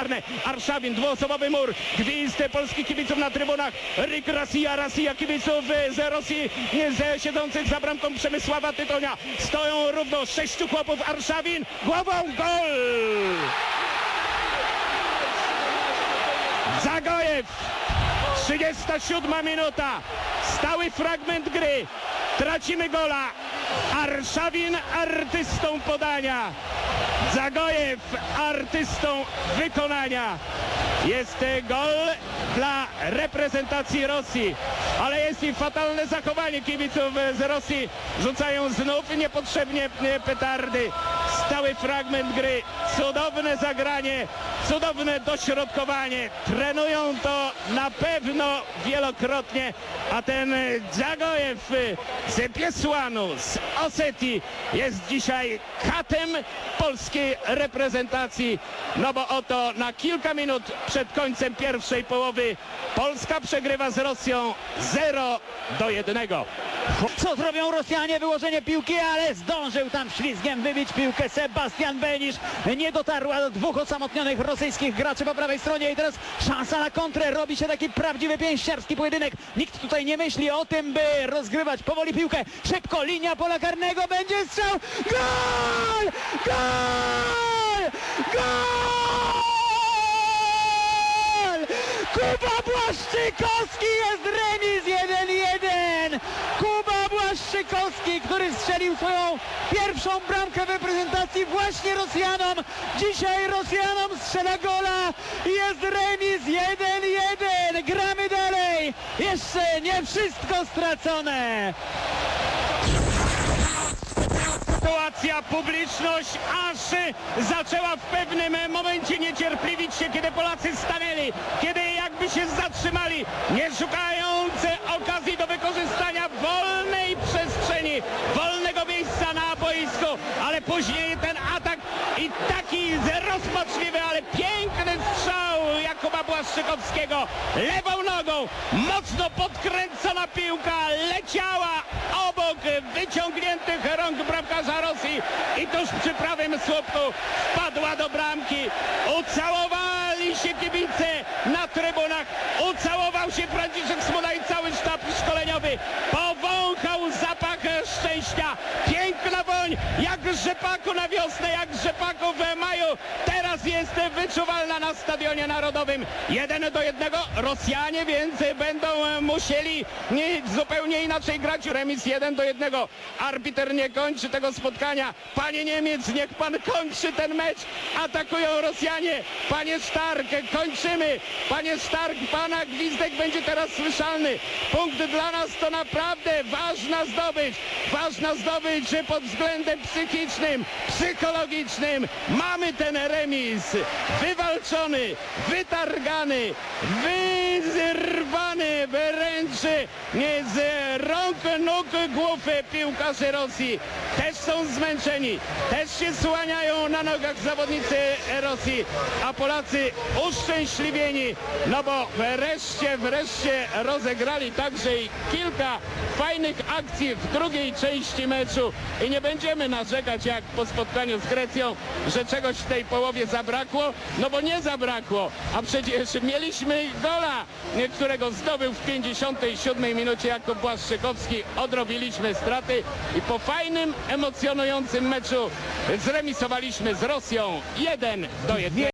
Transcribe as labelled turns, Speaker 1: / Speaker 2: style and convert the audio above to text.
Speaker 1: czarne. Arszawin, dwuosobowy mur. Gwizd polskich kibiców na trybunach. Rick Rasia, Rasia kibiców e, z Rosji, nie, z siedzących za bramką Przemysława Tytonia. Stoją równo sześciu chłopów. Arszawin, głową gol! Zagojew! 37 minuta. Stały fragment gry. Tracimy gola. Arszawin artystą podania. Zagojew artystą wykonania. Jest e, gol dla reprezentacji Rosji, ale jest i fatalne zachowanie kibiców e, z Rosji. Rzucają znów niepotrzebnie e, petardy. Stały fragment gry, cudowne zagranie, cudowne dośrodkowanie. Trenują to na pewno wielokrotnie, a ten e, Dzagojew e, z Piesłanu, z Osetii jest dzisiaj katem polskiej reprezentacji. No bo oto na kilka minut przed końcem pierwszej połowy Polska przegrywa z Rosją 0 do 1.
Speaker 2: Co zrobią Rosjanie? Wyłożenie piłki, ale zdążył tam ślizgiem wybić piłkę Sebastian Benisz. Nie dotarła do dwóch osamotnionych rosyjskich graczy po prawej stronie i teraz szansa na kontrę. Robi się taki prawdziwy pięściarski pojedynek. Nikt tutaj nie myśli o tym, by rozgrywać powoli piłkę. Szybko linia pola karnego, będzie strzał. Gol! Gol! Gol! Kuba Błaszczykowski jest remis 1-1. Kuba Błaszczykowski, który strzelił swoją pierwszą bramkę w reprezentacji właśnie Rosjanom. Dzisiaj Rosjanom strzela gola jest remis 1-1. Gramy dalej. Jeszcze nie wszystko stracone.
Speaker 1: Sytuacja, publiczność aż zaczęła w pewnym momencie niecierpliwić się, kiedy Polacy stanęli, kiedy jakby się zatrzymali, nie szukając okazji do wykorzystania wolnej przestrzeni, wolnego miejsca na boisku, ale później ten atak i taki rozpaczliwy, ale piękny strzał Jakuba Błaszczykowskiego lewą nogą, mocno podkręcona piłka leciała obok wyciągniętych rąk bramkarza Rosji i tuż przy prawym słupku wpadła do bramki. Ucałowali się kibice na trybunach, ucałował się Brady. Jak rzepaku na wiosnę, jak rzepaku w maju. Teraz jest wyczuwalna na Stadionie Narodowym. Jeden do jednego. Rosjanie więc będą musieli nie, zupełnie inaczej grać. Remis jeden do jednego. Arbiter nie kończy tego spotkania. Panie Niemiec, niech pan kończy ten mecz. Atakują Rosjanie. Panie Stark, kończymy. Panie Stark, pana gwizdek będzie teraz słyszalny. Punkt dla nas to naprawdę ważna zdobycz. Ważna zdobycz pod względem psychicznym, psychologicznym. Mamy ten remis wywalczony, wytargany, wyzerwany wręcz nie z rąk, nóg, głów piłkarzy Rosji. Też są zmęczeni, też się słaniają na nogach zawodnicy Rosji, a Polacy uszczęśliwieni, no bo wreszcie, wreszcie rozegrali także i kilka fajnych akcji w drugiej części meczu i nie będziemy narzekać jak po spotkaniu z Grecją, że czegoś w tej połowie zabrakło, no bo nie zabrakło, a przecież mieliśmy gola, którego zdobył w 57 minucie Jakub Błaszczykowski, odrobiliśmy straty i po fajnym, emocjonującym meczu zremisowaliśmy z Rosją 1 do 1.